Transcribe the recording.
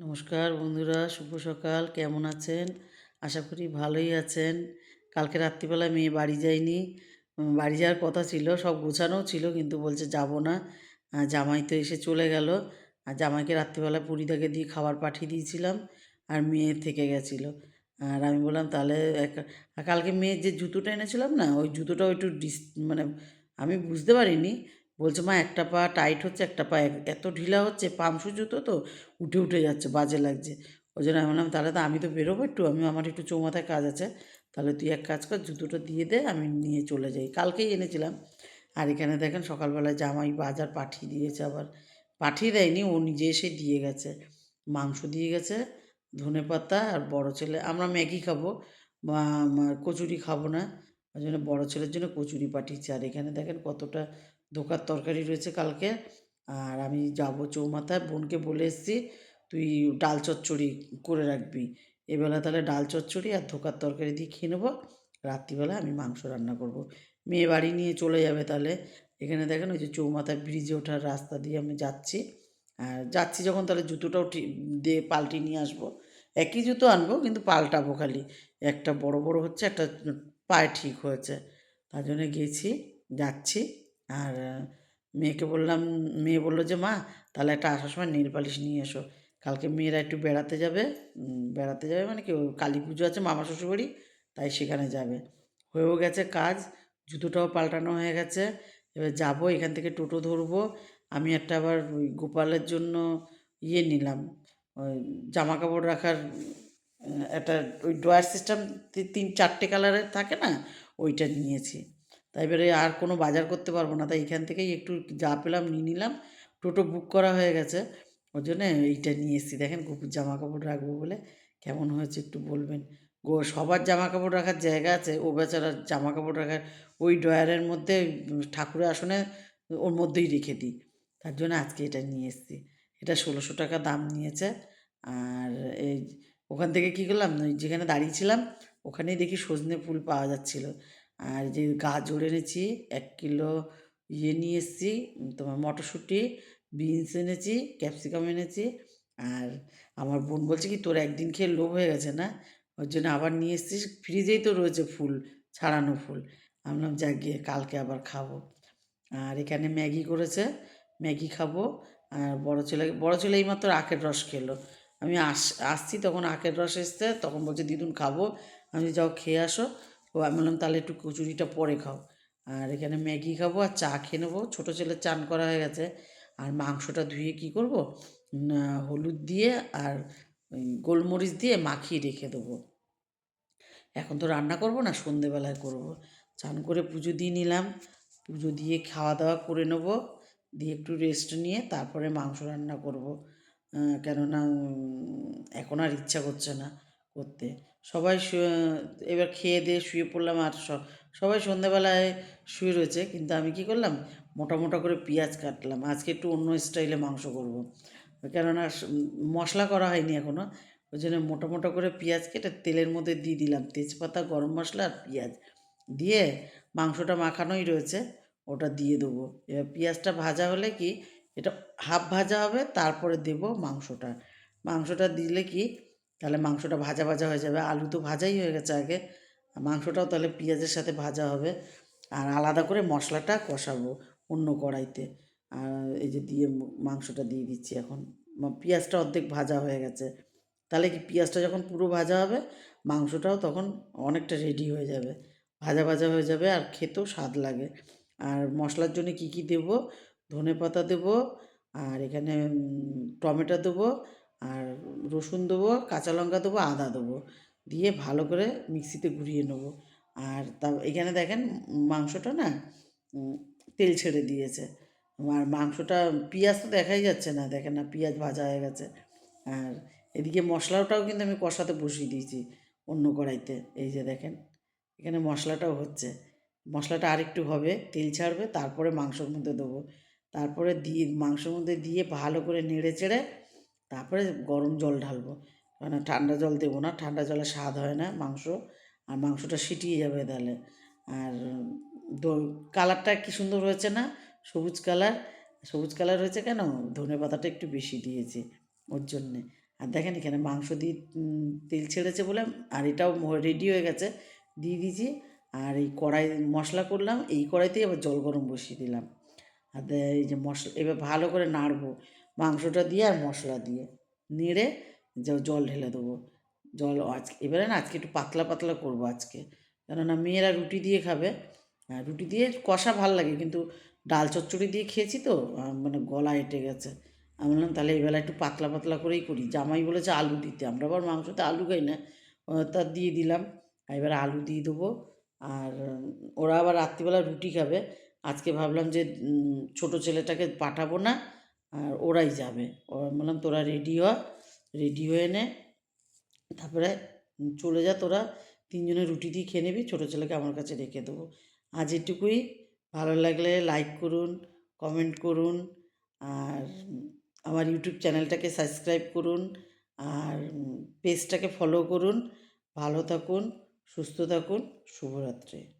নমস্কার বন্ধুরা, শুভ সকাল। কেমন আছেন? আশা করি ভালোই আছেন। কালকে রাত্রিবেলা মেয়ে বাড়ি যায়নি। বাড়ি যাওয়ার কথা ছিল, সব গোছানোও ছিল, কিন্তু বলছে যাব না। জামাই তো এসে চলে গেল। আর জামাইকে রাত্রিবেলা পুরীদাকে দিয়ে খাবার পাঠিয়ে দিয়েছিলাম, আর মেয়ে থেকে গেছিল। আর আমি বললাম, তাহলে এক- কালকে মেয়ের যে জুতোটা এনেছিলাম না, ওই জুতোটাও একটু ডিস মানে আমি বুঝতে পারিনি। বলছে, মা, একটা পা টাইট হচ্ছে, একটা পা এত ঢিলা হচ্ছে পামসু জুতো তো উঠে উঠে যাচ্ছে, বাজে লাগছে। ওই জন্য আমি বললাম, তাহলে তো আমি তো বেরোবো একটু, আমি, আমার একটু চৌমাথায় কাজ আছে। তাহলে তুই এক কাজ কর, জুতোটা দিয়ে দে, আমি নিয়ে চলে যাই। কালকেই এনেছিলাম। আর এখানে দেখেন, সকালবেলায় জামাই বাজার পাঠিয়ে দিয়েছে আবার। পাঠিয়ে দেয়নি, ও নিজে এসে দিয়ে গেছে। মাংস দিয়ে গেছে, ধনে পাতা আর বড় ছেলে, আমরা ম্যাগি খাব বা কচুরি খাব না। ওই জন্য বড়ো ছেলের জন্য কচুরি পাঠিয়েছে। আর এখানে দেখেন কতটা ধোকার তরকারি রয়েছে কালকে। আর আমি যাব চৌমাথায়। বোনকে বলে এসেছি, তুই ডাল চচ্চড়ি করে রাখবি। এবেলা তাহলে ডাল চচ্চড়ি আর ধোকার তরকারি দিয়ে খেয়ে নেব। রাত্রিবেলা আমি মাংস রান্না করব। মেয়ে বাড়ি নিয়ে চলে যাবে তাহলে। এখানে দেখেন ওই যে চৌমাথায় ব্রিজে ওঠার রাস্তা দিয়ে আমি যাচ্ছি। আর যাচ্ছি যখন তাহলে জুতোটাও দিয়ে পাল্টে নিয়ে আসব। একই জুতো আনব, কিন্তু পাল্টাবো খালি। একটা বড় বড় হচ্ছে, একটা পায়ে ঠিক হয়েছে। তার জন্য গেছি, যাচ্ছি। আর মেয়েকে বললাম, মেয়ে বলল যে, মা, তাহলে একটা আসার সময় নীল পালিশ নিয়ে এসো। কালকে মেয়েরা একটু বেড়াতে যাবে। বেড়াতে যাবে মানে কি কালী পুজো আছে, মামা শ্বশুরবাড়ি, তাই সেখানে যাবে। হয়েও গেছে কাজ, জুতোটাও পাল্টানো হয়ে গেছে। এবার যাব, এখান থেকে টোটো ধরবো। আমি একটা আবার ওই গোপালের জন্য ইয়ে নিলাম, ওই জামা কাপড় রাখার একটা ওই ড্রয়ার সিস্টেম, তিন, চারটে কালারের থাকে না, ওইটা নিয়েছি। তাই এবারে আর কোনো বাজার করতে পারব না। তাই এখান থেকেই একটু যা পেলাম নিয়ে নিলাম। টোটো বুক করা হয়ে গেছে। ওই জন্য এইটা নিয়ে এসেছি। দেখেন গোপুর জামা কাপড় রাখব বলে কেমন হয়েছে একটু বলবেন। গো, সবার জামা কাপড় রাখার জায়গা আছে। ও বেচারা জামা কাপড় রাখার ওই ড্রয়ারের মধ্যে ঠাকুরের আসনে ওর মধ্যেই রেখে দিই। তার জন্য আজকে এটা নিয়ে এসেছি। এটা ষোলোশো টাকা দাম নিয়েছে। আর এই ওখান থেকে কী করলাম? যেখানে দাঁড়িয়েছিলাম ওখানেই দেখি সজনে ফুল পাওয়া যাচ্ছিল। আর যে গাজর এনেছি এক কিলো ইয়ে নিয়ে এসেছি, তোমার মটরশুঁটি, বিনস এনেছি, ক্যাপসিকাম এনেছি। আর আমার বোন বলছে কি, তোর একদিন খেয়ে লোভ হয়ে গেছে না? ওর জন্য আবার নিয়ে এসেছিস। ফ্রিজেই তো রয়েছে ফুল, ছাড়ানো ফুল। আমি যা গিয়ে কালকে আবার খাব। আর এখানে ম্যাগি করেছে, ম্যাগি খাব। আর বড়ো ছেলে বড়ো ছেলে এইমাত্র আখের রস খেলো। আমি আস, আসছি, তখন আখের রস এসছে, তখন বলছে, দিদুন, খাব। আমি যাও, খেয়ে আসো। ও আমি বললাম, তাহলে একটু কচুরিটা পরে খাও। আর এখানে ম্যাগি খাব আর চা খেয়ে নেব। ছোটো ছেলের চান করা হয়ে গেছে। আর মাংসটা ধুয়ে কী করব? না, হলুদ দিয়ে আর গোলমরিচ দিয়ে মাখিয়ে রেখে দেবো। এখন তো রান্না করব না, সন্ধেবেলায় করব। চান করে পুজো দিয়ে নিলাম। পুজো দিয়ে খাওয়া দাওয়া করে নেব। দিয়ে একটু রেস্ট নিয়ে তারপরে মাংস রান্না করব। কেননা এখন আর ইচ্ছা করছে না করতে। সবাই এবার খেয়ে দিয়ে শুয়ে পড়লাম আর সবাই সন্ধেবেলায় শুয়ে রয়েছে। কিন্তু আমি কি করলাম? মোটা মোটা করে পেঁয়াজ কাটলাম। আজকে একটু অন্য স্টাইলে মাংস করব। কেননা মশলা করা হয়নি এখনও ওই জন্য মোটা মোটা করে পেঁয়াজ কেটে তেলের মধ্যে দিয়ে দিলাম। তেজপাতা, গরম মশলা আর পেঁয়াজ। দিয়ে মাংসটা মাখানোই রয়েছে। ওটা দিয়ে দেবো। এবার পেঁয়াজটা ভাজা হলে কি, এটা হাফ ভাজা হবে, তারপরে দেব মাংসটা। মাংসটা দিলে কি তাহলে মাংসটা ভাজা ভাজা হয়ে যাবে। আলু তো ভাজাই হয়ে গেছে আগে। মাংসটাও তাহলে পেঁয়াজের সাথে ভাজা হবে। আর আলাদা করে মশলাটা কষাবো অন্য কড়াইতে। আর এই যে দিয়ে মাংসটা দিয়ে দিচ্ছি এখন। পেঁয়াজটা অর্ধেক ভাজা হয়ে গেছে। তাহলে কি পেঁয়াজটা যখন পুরো ভাজা হবে, মাংসটাও তখন অনেকটা রেডি হয়ে যাবে। ভাজা ভাজা হয়ে যাবে আর খেতেও স্বাদ লাগে। আর মশলার জন্য কি কি দেবো? ধনে পাতা দেবো। আর এখানে টমেটো দেবো। আর রসুন দেবো, কাঁচা লঙ্কা দেবো, আদা দেবো। দিয়ে ভালো করে মিক্সিতে ঘুরিয়ে নেব। আর তা এখানে দেখেন মাংসটা না তেল ছেড়ে দিয়েছে। আর মাংসটা, পেঁয়াজ তো দেখাই যাচ্ছে না, দেখেন না, পেঁয়াজ ভাজা হয়ে গেছে। আর এদিকে মশলাটাও কিন্তু আমি কষাতে বসিয়ে দিয়েছি অন্য কড়াইতে। এই যে দেখেন, এখানে মশলাটাও হচ্ছে। মশলাটা আরেকটু হবে, তেল ছাড়বে, তারপরে মাংসর মধ্যে দেবো। তারপরে দিয়ে, মাংসের মধ্যে দিয়ে ভালো করে নেড়ে চেড়ে তারপরে গরম জল ঢালবো। কারণ ঠান্ডা জল দেবো না, ঠান্ডা জলে স্বাদ হয় না মাংস। আর মাংসটা সিটিয়ে যাবে তাহলে। আর কালারটা কি সুন্দর হয়েছে না? সবুজ কালার। সবুজ কালার হয়েছে কেন? ধনে পাতাটা একটু বেশি দিয়েছি ওর জন্যে। আর দেখেন এখানে মাংস দিয়ে তেল ছেড়েছে বলে আর এটাও রেডি হয়ে গেছে। দিয়ে দিয়েছি। আর এই কড়াই মশলা করলাম। এই কড়াইতেই আবার জল গরম বসিয়ে দিলাম। আর এই যে মশলা, এবার ভালো করে নাড়বো। মাংসটা দিয়ে আর মশলা দিয়ে নেড়ে জল ঢেলে দেবো। জল আজকে, এবারে না আজকে একটু পাতলা পাতলা করব আজকে। কেননা মেয়েরা রুটি দিয়ে খাবে। আর রুটি দিয়ে কষা ভালো লাগে কিন্তু ডাল চচ্চড়ি দিয়ে খেয়েছি তো মানে গলা এঁটে গেছে। আমি বললাম তাহলে এবেলা একটু পাতলা পাতলা করেই করি। জামাই বলেছে আলু দিতে। আমরা আবার মাংসতে আলু খাই না। তা দিয়ে দিলাম। এবার আলু দিয়ে দেবো। আর ওরা আবার রাত্রিবেলা রুটি খাবে। আজকে ভাবলাম যে ছোটো ছেলেটাকে পাঠাবো না। আর ওরাই যাবে। ওরা বললাম, তোরা রেডি হ রেডি হয়ে নে। তারপরে চলে যা তোরা, তিনজনে রুটি দিয়ে খেয়ে নিবি, ছোটো ছেলেকে আমার কাছে রেখে দেবো। আজ এটুকুই। ভালো লাগলে লাইক করুন কমেন্ট করুন, আর আমার ইউটিউব চ্যানেলটাকে সাবস্ক্রাইব করুন, আর পেজটাকে ফলো করুন। ভালো থাকুন, সুস্থ থাকুন, শুভরাত্রি।